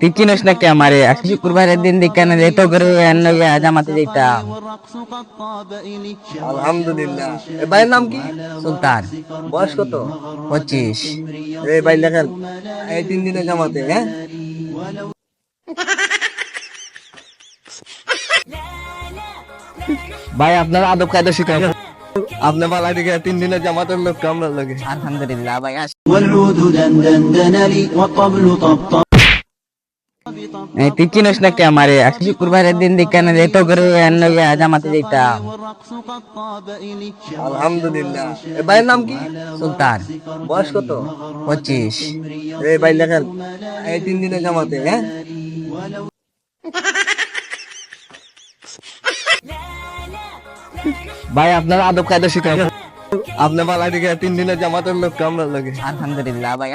তুই চিনিস নাকি আমারে? আসি শুক্রবারের দিন দিকানে যেত করে জামাতে যেতাম আলহামদুলিল্লাহ। এ ভাইয়ের নাম কি? সুলতান। বয়স কত? পঁচিশ। এই ভাই দেখেন, এই তিন দিনে জামাতে হ্যাঁ? ভাই, আপনার আদব কায়দা শিখাবেন আপনি বালা দিকে তিন দিনের জামাতের লোক কামড়া লাগে আলহামদুলিল্লাহ ভাই এই তুই কিনস না কে শুক্রবারের দিন দিকানে যেত করে জামাতে যেতাম আলহামদুলিল্লাহ। ভাইয়ের নাম কি? সুলতান। বয়স কত? পঁচিশ। এই ভাই এই তিন দিনের জামাতে হ্যাঁ? ভাই, আপনার আদব কায়দা শিখাই আপনি বালা দিকে তিন দিনের জামাতের লোক কামড়ার লাগে। আলহামদুলিল্লাহ, ভাই